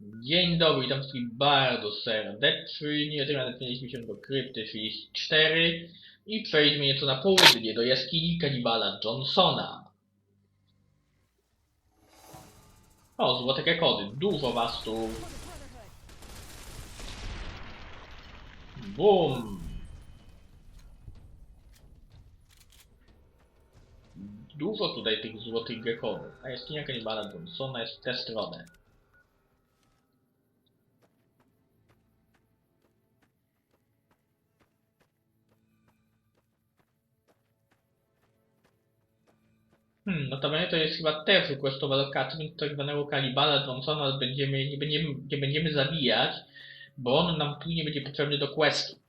Dzień dobry, witam wszystkich bardzo serdecznie. Tym razem przenieśmy się do krypty 34 i przejdźmy nieco na południe, do jaskini kanibala Johnsona. O, złote kekody, dużo was tu. Bum! Dużo tutaj tych złotych gekodów, a jaskinia kanibala Johnsona jest w tę stronę. Hmm, notabene to jest chyba też questowa lokacja, więc tak zwanego kanibala Johnsona będziemy, nie, będziemy, nie będziemy zabijać, bo on nam później będzie potrzebny do questu.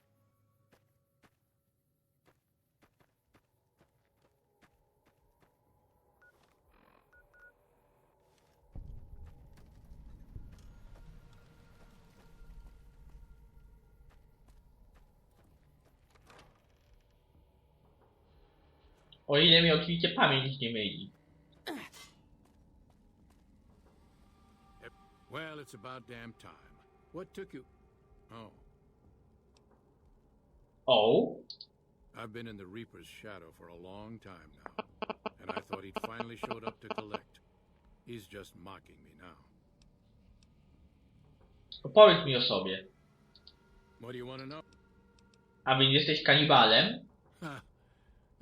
O ile mi oczywiście pamięć nie myli. Well, it's about damn time. What took you? Oh, O, I've been in the Reaper's shadow for a long time now, and I thought he'd finally showed up to collect. He's just mocking me now. opowiedz mi o sobie. What do you want to know? A więc jesteś kanibalem?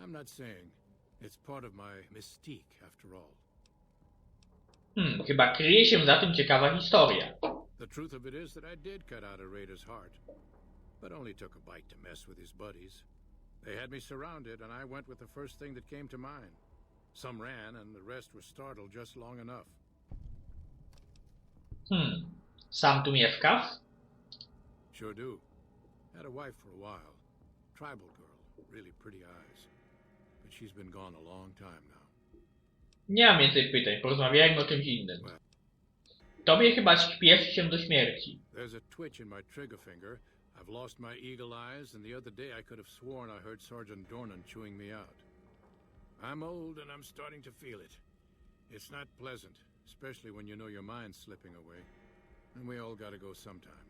I'm not saying. It's part of my mystique, after all. Hmm, chyba kryje się za tym ciekawa historia. The truth of it is that I did cut out a raider's heart, but only took a bite to mess with his buddies. They had me surrounded, and I went with the first thing that came to mind. Some ran, and the rest were startled just long enough. Hmm, sam tu mieszkasz? Sure do. Had a wife for a while. Tribal girl, really pretty eyes. She's been gone a long time now. Nie mam więcej pytań, porozmawiajmy o czymś innym. Tobie chyba śpieszy się do śmierci. There's a twitch in my trigger finger. I've lost my eagle eyes, and the other day I could have sworn I heard Sergeant Dornan chewing me out. I'm old and I'm starting to feel it. It's not pleasant, especially when you know your mind's slipping away. And we all gotta go sometime.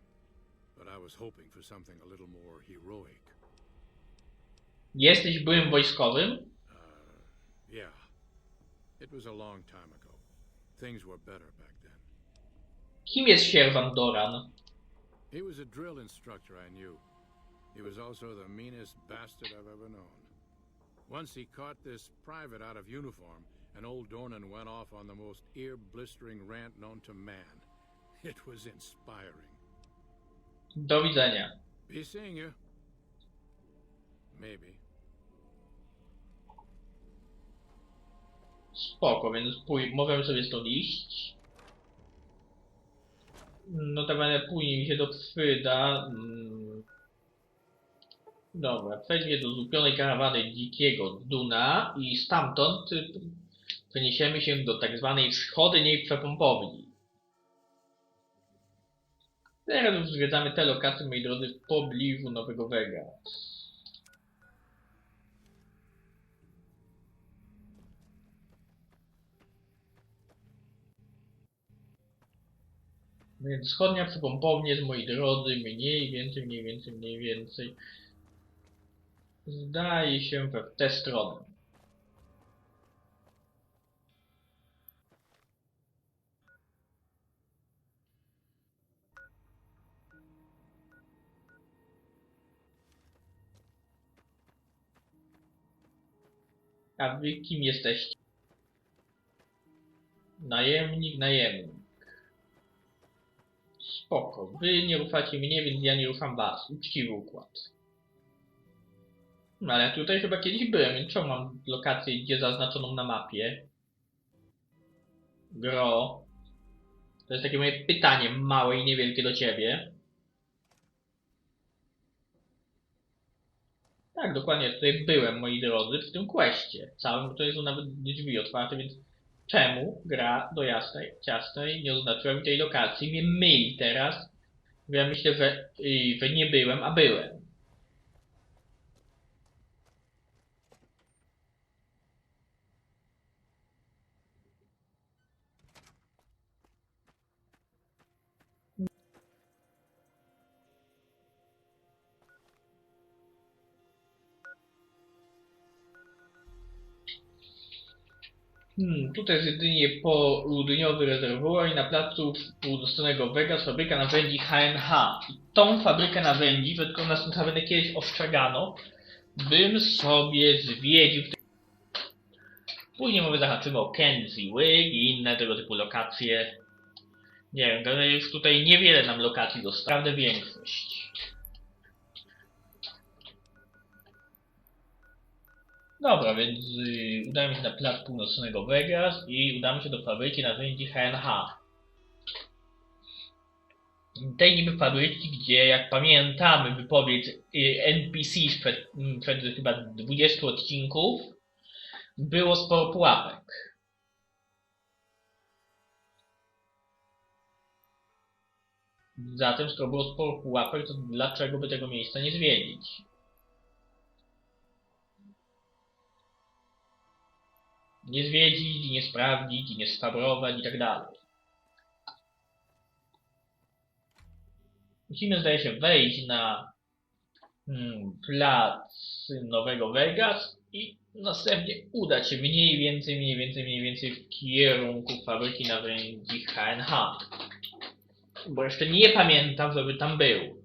But I was hoping for something a little more heroic. Jesteś byłym wojskowym? Yeah. It was a long time ago. Things were better back then. Kim jest sierżant Doran? He was a drill instructor I knew. He was also the meanest bastard I've ever known. Once he caught this private out of uniform, and old Dornan went off on the most ear-blistering rant known to man. It was inspiring. Do widzenia. Be seeing you. Maybe. Spoko, więc pój- możemy sobie stąd iść. Notabene później mi się to przyda. Mm. Dobra, przejdźmy do zupionej karawany dzikiego Duna i stamtąd przeniesiemy się do tak zwanej wschodniej przepompowni. Teraz zwiedzamy te lokacje, moi drodzy, w pobliżu Nowego Wega. Więc wschodnia przepompownia jest, moi drodzy, mniej więcej, mniej więcej, mniej więcej. Zdaje się we w tę stronę. A wy kim jesteście? Najemnik, najemnik. Spoko. Wy nie rufacie mnie, więc ja nie rufam was. Uczciwy układ. No ale tutaj chyba kiedyś byłem, więc czemu mam lokację gdzie zaznaczoną na mapie? Gro. To jest takie moje pytanie małe i niewielkie do ciebie. Tak, dokładnie, tutaj byłem, moi drodzy, w tym questie. Całym, to są nawet drzwi otwarte, więc czemu gra do jasnej, ciasnej nie oznaczyła tej lokacji? Mnie myli teraz. Bo Ja myślę, że, że nie byłem, a byłem. Hmm, tutaj jest jedynie południowy rezerwuar i na placu północnego Vegas fabryka nawędzi HNH. I tą fabrykę nawędzi, według nas ten będę kiedyś ostrzegano, bym sobie zwiedził. Później może zahaczymy o Kenzie Wig i inne tego typu lokacje. Nie wiem, już tutaj niewiele nam lokacji zostało, naprawdę większość. Dobra, więc y, udajemy się na plac północnego Vegas i udamy się do fabryki narzędzi HNH. Tej niby fabryki, gdzie jak pamiętamy wypowiedź y, NPC sprzed, mm, przed chyba 20 odcinków, było sporo pułapek. Zatem, skoro było sporo pułapek, to dlaczego by tego miejsca nie zwiedzić? Nie zwiedzić, nie sprawdzić, nie sfabrować i tak dalej. Musimy, zdaje się, wejść na hmm, plac Nowego Vegas i następnie udać się mniej więcej, mniej więcej, mniej więcej w kierunku fabryki narzędzi HNH. Bo jeszcze nie pamiętam, żeby tam był.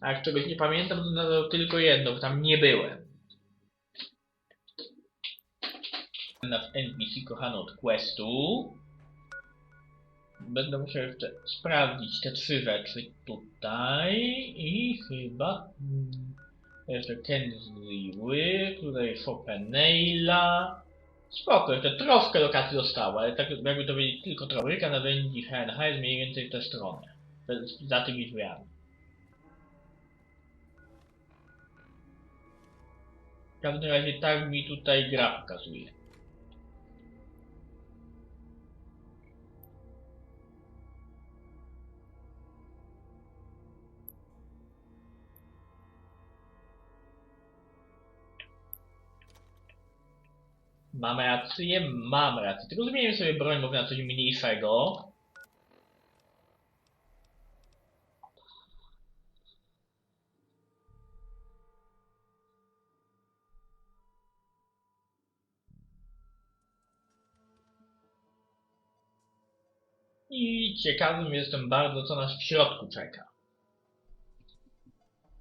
A jak czegoś nie pamiętam, to tylko jedno, bo tam nie byłem. Nas NPC kochany od questu. Będę musiał jeszcze sprawdzić te trzy rzeczy tutaj i chyba hmm, jeszcze Kensley tutaj Chopenaila. Spoko, jeszcze troszkę lokacji zostało, ale tak jakby to wiedzieć tylko trochę. narzędzi HNH jest mniej więcej w tę stronę. Za tymi drzwiami. W każdym razie tak mi tutaj gra pokazuje. Mam rację, mam rację. Tylko zmienię sobie broń, mówię na coś mniejszego. I ciekawym jestem bardzo, co nas w środku czeka.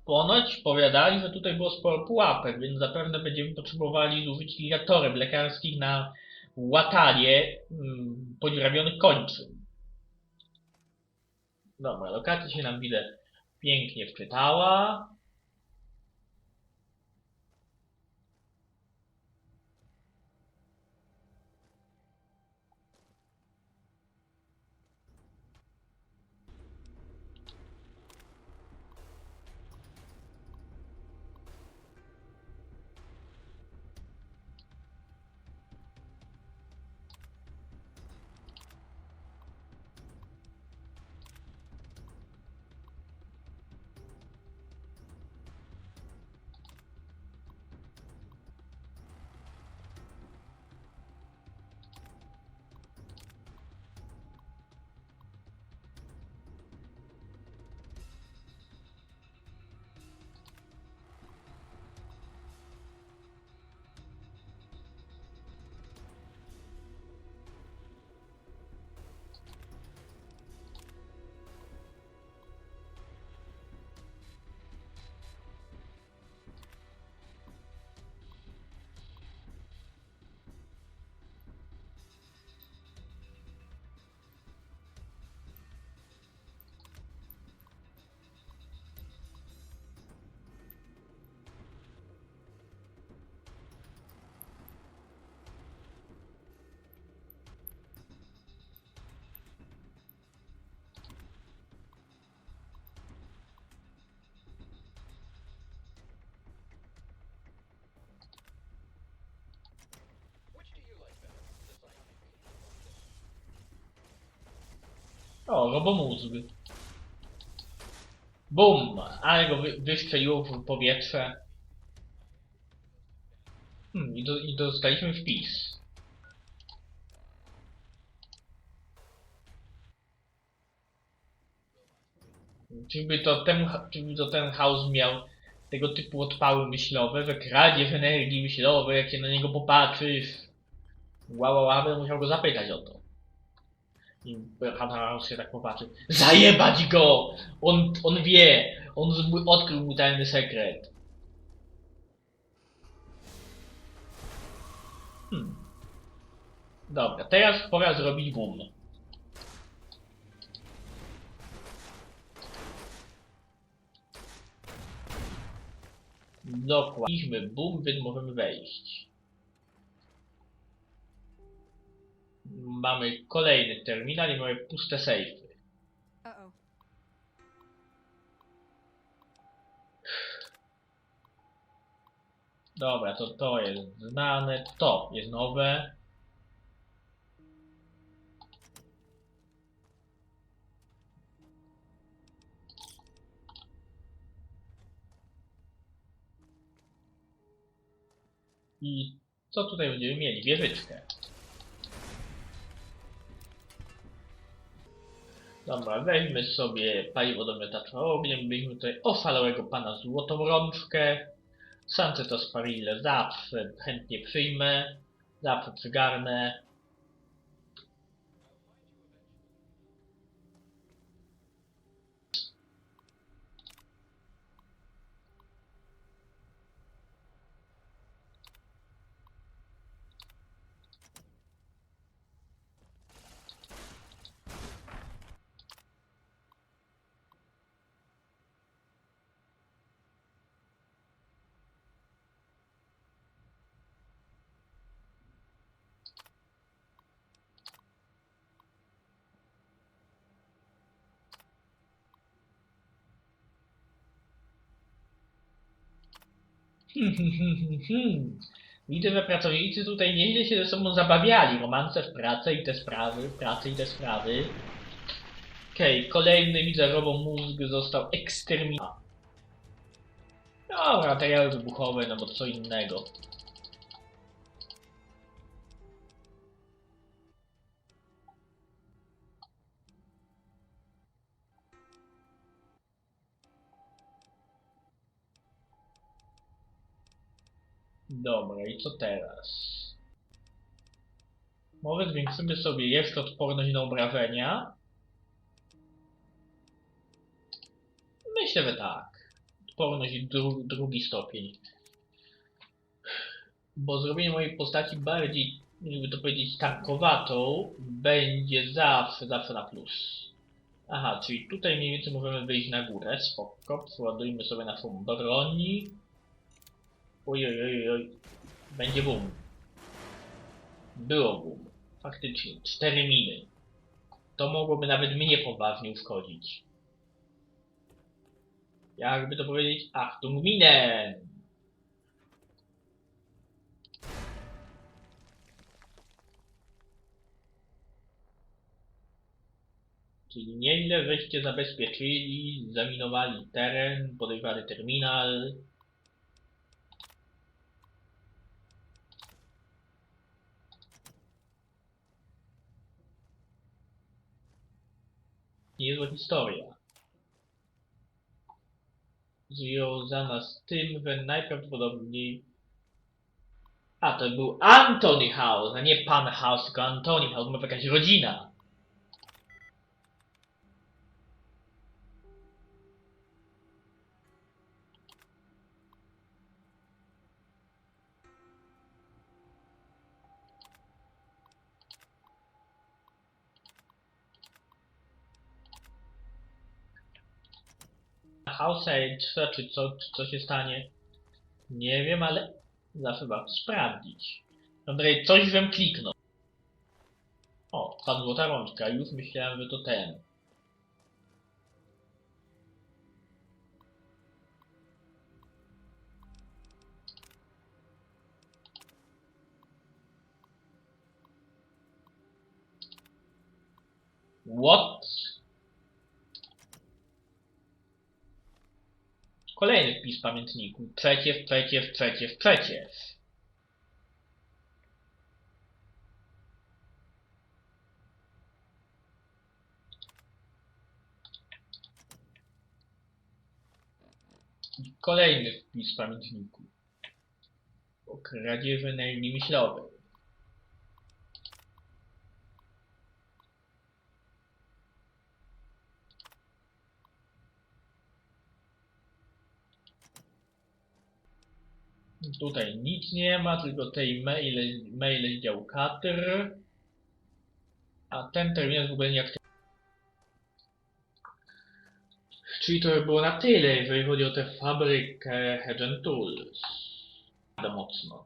Ponoć powiadali, że tutaj było sporo pułapek, więc zapewne będziemy potrzebowali zużyć ligatorem lekarskich na łatanie mm, podziurawionych kończyn. Dobra, lokacja się nam widzę pięknie wczytała. O, robomózg. Bum! Ale go wy, wystrzeliło w powietrze. Hmm, i, do, i dostaliśmy wpis. Czyżby to ten, czyżby to ten house miał tego typu odpały myślowe, że kradzież energii myślowej, jak się na niego popatrzysz. Wow, wow, musiał go zapytać o to. I Hadaros się tak popatrzy. Zajebać go! On, on wie! On odkrył mu tajny sekret. Hmm. Dobra, teraz pora zrobić boom. Dokładnie. Boom, więc możemy wejść. Mamy kolejny terminal i mamy puste sejfy. Dobra, to to jest znane, to jest nowe. I co tutaj będziemy mieli? Wieżyczkę. Dobra, weźmy sobie paliwo do miotacza ogniem, weźmy tutaj ofalałego pana złotą rączkę. Sance to sparile zawsze chętnie przyjmę, zawsze przygarnę. Widzę, że pracownicy tutaj nieźle się ze sobą zabawiali. Romanse w pracę i te sprawy, w pracę i te sprawy. Okej, kolejny widzę mózg został eksterminowany. Dobra, materiały wybuchowe, no bo co innego. Dobra, i co teraz? Może zwiększymy sobie jeszcze odporność na obrażenia? Myślę, że tak. Odporność dru drugi stopień. Bo zrobienie mojej postaci bardziej, jakby to powiedzieć, tankowatą będzie zawsze, zawsze na plus. Aha, czyli tutaj mniej więcej możemy wyjść na górę, spoko, przeładujmy sobie naszą broń. Oj, oj, oj, oj. Będzie boom. Było boom. Faktycznie. Cztery miny. To mogłoby nawet mnie poważnie uszkodzić. Jakby to powiedzieć? Achtung minen! Czyli nieźle żeście zabezpieczyli, zaminowali teren, podejrzany terminal. Niezła historia. Związana z tym, że najprawdopodobniej... A, to był Anthony House, a nie pan House, tylko Anthony House, może jakaś rodzina. House'e czy, czy co, czy co się stanie? Nie wiem, ale zawsze warto sprawdzić. Dobra, coś żem kliknął. O, ta złota rączka, już myślałem, że to ten. What? Kolejny wpis w pamiętniku. Przecież, przecież, przecież, przecież. I Kolejny wpis w pamiętniku. O kradzieży energii myślowej. Tutaj nic nie ma, tylko tej maile, maile z działu Katr. A ten terminal w ogóle nie aktywny. Czyli to by było na tyle, jeżeli chodzi o tę fabrykę Hedge Tools. Bardzo mocno.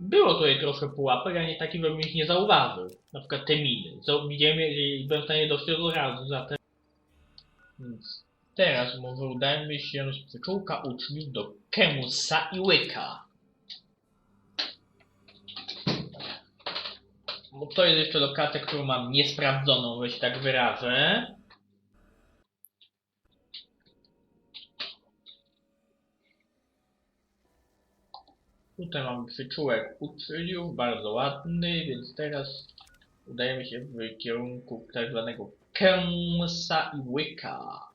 Było tutaj trochę pułapek, ale nie taki, bym ich nie zauważył. Na przykład te miny. Widziałem je i byłem w stanie dostrzec od razu, zatem... Więc teraz może udajmy się z przyczółka uczniów do Kemusa i Łyka. Bo to jest jeszcze lokacja, którą mam niesprawdzoną, że się tak wyrażę. Tutaj mamy przyczółek uczyniów, bardzo ładny, więc teraz udajemy się w kierunku tak zwanego Kemusa i Łyka.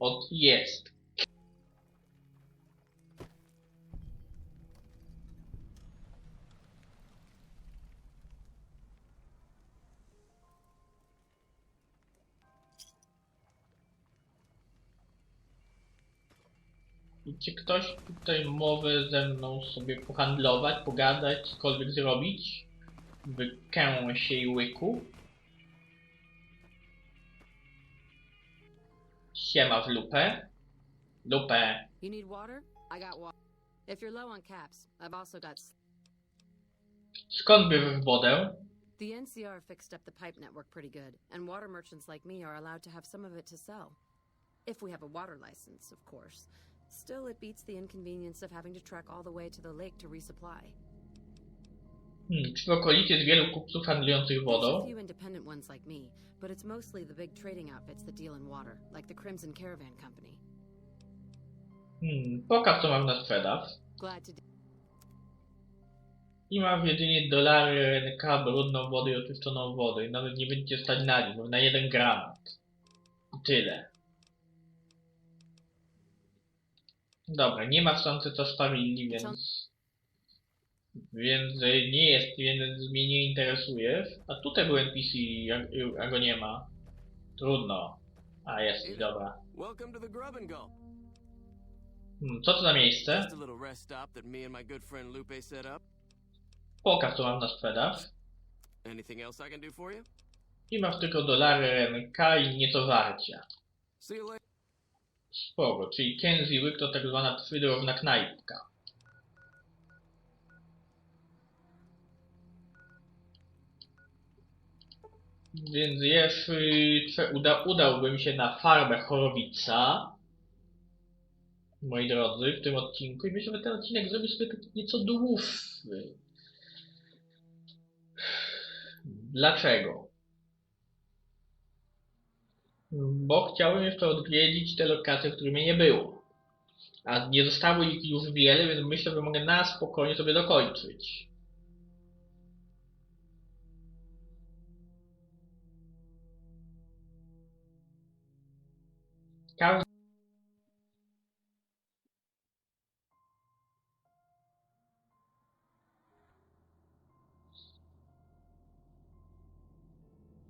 Od jest. Czy ktoś tutaj może ze mną sobie pohandlować, pogadać, cokolwiek zrobić? W Kęsie i Łyku? Siema w lupę. Lupę. You need water? I got water. If you're low on caps, I've also got. Skąd bierzesz wodę? The NCR fixed up the pipe network pretty good, and water merchants like me are allowed to have some of it to sell. If we have a water license, of course. Still, it beats the inconvenience of having to trek all the way to the lake to resupply. Hmm, czy w okolicy jest wielu kupców handlujących wodą? but it's mostly the big trading outfits that deal in water, like the Crimson Caravan Company. Hmm, pokaż co mam na sprzedaż. I mam jedynie dolary RNK, brudną wodę i oczyszczoną wodę. I nawet nie będziecie stać na nim, na jeden granat. I tyle. Dobra, nie ma w sące co sparili, więc... Więc nie jest, więc mnie nie interesujesz. A tutaj był NPC, a, a go nie ma. Trudno. A jest, dobra. Hmm, co to za miejsce? Pokaż co mam na sprzedaż. I masz tylko dolary RNK i nieco warcia. Spoko, czyli Kenzie Łyk to tak zwana przydrowna knajpka. Więc jeśli uda, udałbym się na farmę Chorowica, moi drodzy, w tym odcinku i myślę, że ten odcinek zrobi sobie taki nieco dłuższy. Dlaczego? Bo chciałem jeszcze odwiedzić te lokacje, w których mnie nie było. A nie zostało ich już wiele, więc myślę, że mogę na spokojnie sobie dokończyć.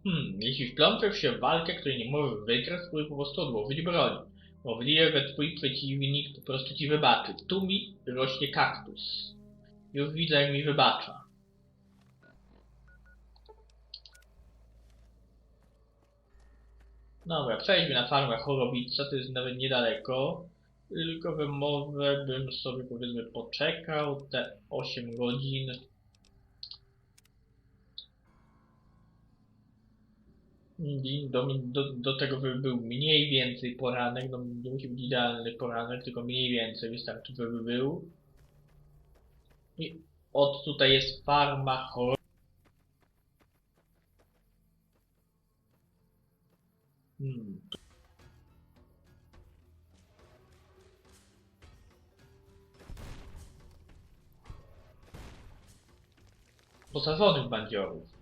Hmm, jeśli wplączesz się w walkę, której nie możesz wygrać, spróbuj po prostu odłożyć broń. Możliwe, że twój przeciwnik po prostu ci wybaczy. Tu mi rośnie kaktus. Już widzę, jak mi wybacza. Dobra, przejdźmy na farmę Chorobica, to jest nawet niedaleko. Tylko, że może bym sobie powiedzmy poczekał te 8 godzin. Do, do, do tego by był mniej więcej poranek, no nie musi być idealny poranek, tylko mniej więcej wystarczy, żeby był. I od tutaj jest farma chor... Hmm. Posadzonych bandziorów.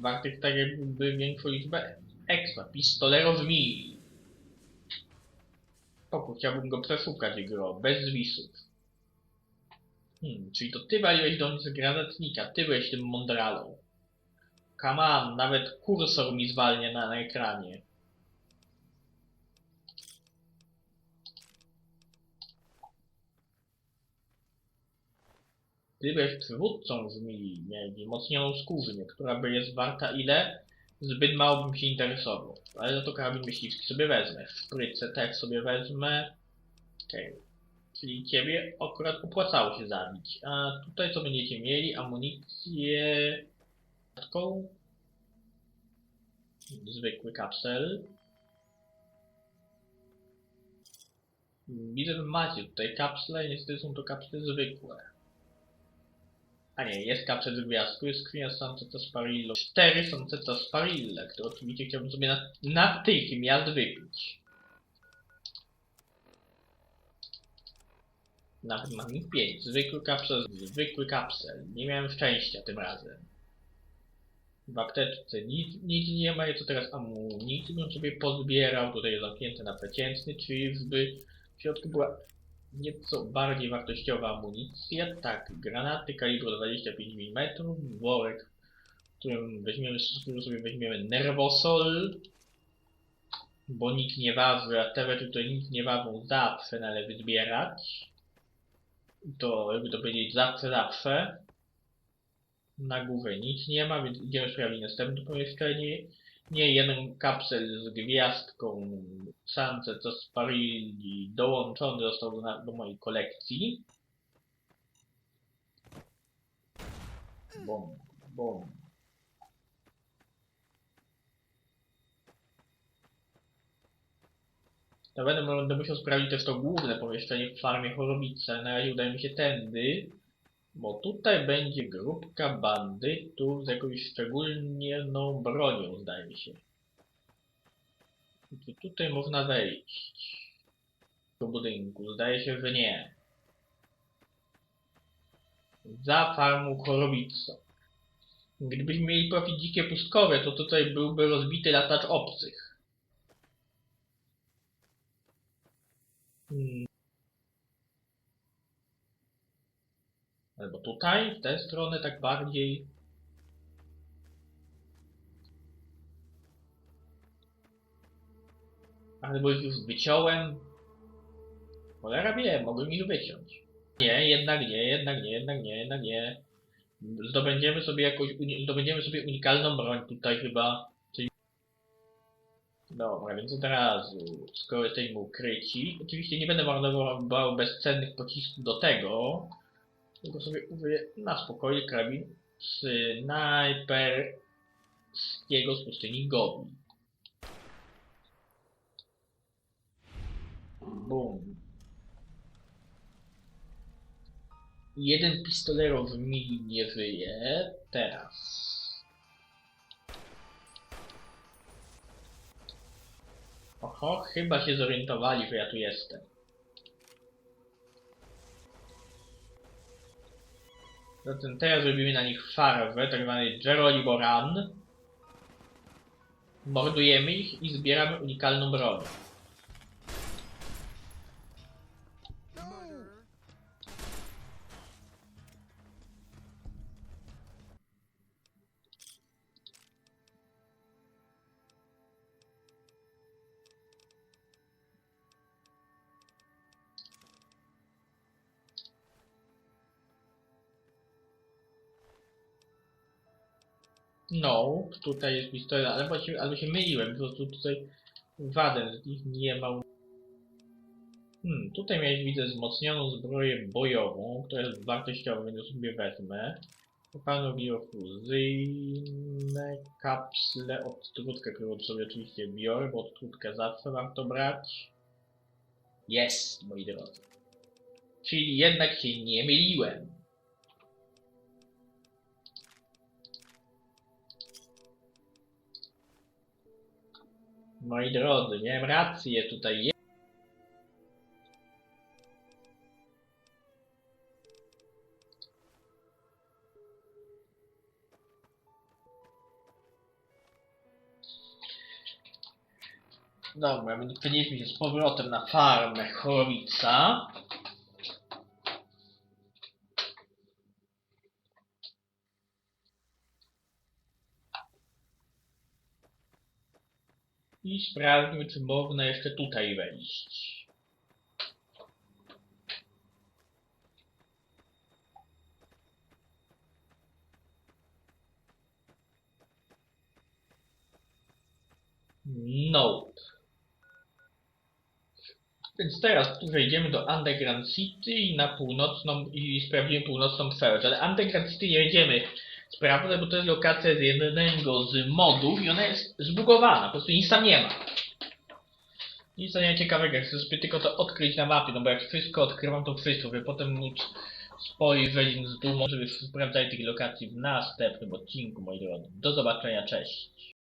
Wartych tak jakby większą liczbę Extra, pistolero w mili. Spoko, chciałbym go przeszukać, gro, bez zwisów. Hmm, czyli to ty waliłeś do mnie z granatnika, ty byłeś tym mądralą. Come on, nawet kursor mi zwalnia na, na ekranie. Byłeś przywódcą miałeś wzmocnioną skórznię, która by jest warta ile? Zbyt mało bym się interesował. Ale za to karabin myśliwski sobie wezmę. Szprycę też sobie wezmę. Okej. Czyli ciebie akurat opłacało się zabić. A tutaj co będziecie mieli? Amunicję... Taką... Zwykły kapsel. Widzę, że macie tutaj kapsle, niestety są to kapsle zwykłe. A nie, jest z gwiazdku, jest skrzynia Sanceta Sparillo. Cztery Sanceta Sparille, które oczywiście chciałbym sobie na, natychmiast wypić. Nawet mam ich pięć. Zwykły kapsel, zwykły kapsel. Nie miałem szczęścia tym razem. W apteczce nic, nic nie ma, to teraz amunicji bym sobie pozbierał. Tutaj jest zamknięte na przeciętny, czyli w środku była nieco bardziej wartościowa amunicja. Tak, granaty kalibru 25 mm, worek, w którym weźmiemy, z którego sobie weźmiemy nerwosol, bo nikt nie waży, a te rzeczy, które nikt nie wawą, zawsze należy zbierać. To, jakby to powiedzieć, zawsze, zawsze. Na górze nic nie ma, więc idziemy sprawdzić następne pomieszczenie. Nie, jeden kapsel z gwiazdką Sunset Sparili dołączony został do, do mojej kolekcji. Bom, bom. To będę, musiał sprawdzić też to główne pomieszczenie w farmie chorobicy, ale na razie udaje mi się tędy. Bo tutaj będzie grupka bandytów z jakąś szczególną bronią, zdaje się. Czy tutaj można wejść? Do budynku. Zdaje się, że nie. Za farmą chorobicą. Gdybyśmy mieli profil dzikie pustkowe, to tutaj byłby rozbity latacz obcych. Hmm. Albo tutaj, w tę stronę, tak bardziej. Albo ich już wyciąłem. Cholera wie, mogłem ich wyciąć. Nie, jednak nie, jednak nie, jednak nie, jednak nie. Zdobędziemy sobie jakąś, zdobędziemy sobie unikalną broń tutaj chyba. Dobra, więc od razu, skoro jesteśmy ukryci, oczywiście nie będę marnował bezcennych pocisków do tego, tylko sobie użyję na spokojnie karabin snajperskiego z pustyni Gobi. Bum. Jeden pistolero w mili nie wyje. Teraz. Oho, chyba się zorientowali, że ja tu jestem. Zatem teraz robimy na nich farwę, tak zwany Geronimo Run. Mordujemy ich i zbieramy unikalną broń. No, tutaj jest pistolet, ale właściwie, albo się myliłem, po prostu tutaj żaden z nich nie ma. Hmm, tutaj miałeś, widzę, wzmocnioną zbroję bojową, która jest wartościowa, więc sobie wezmę. Panu biofuzyjne, kapsle, odtrutkę, którą sobie oczywiście biorę, bo odtrutkę zawsze warto brać. Jest, moi drodzy. Czyli jednak się nie myliłem. Moi drodzy, miałem rację tutaj. Dobra, więc przenieśmy się z powrotem na farmę Chorowica. I sprawdźmy, czy można jeszcze tutaj wejść. Nope. Więc teraz tu wejdziemy do Underground City i na północną i sprawdzimy północną Ferge. Ale Underground City nie będziemy sprawdzać, bo to jest lokacja z jednego z modów i ona jest zbugowana. Po prostu nic tam nie ma. Nic tam nie ma ciekawego, chcę sobie tylko to odkryć na mapie, no bo jak wszystko odkrywam, to wszystko, żeby potem móc spojrzeć z dumą, żeby sprawdzać tych lokacji w następnym odcinku, moi drodzy. Do zobaczenia, cześć.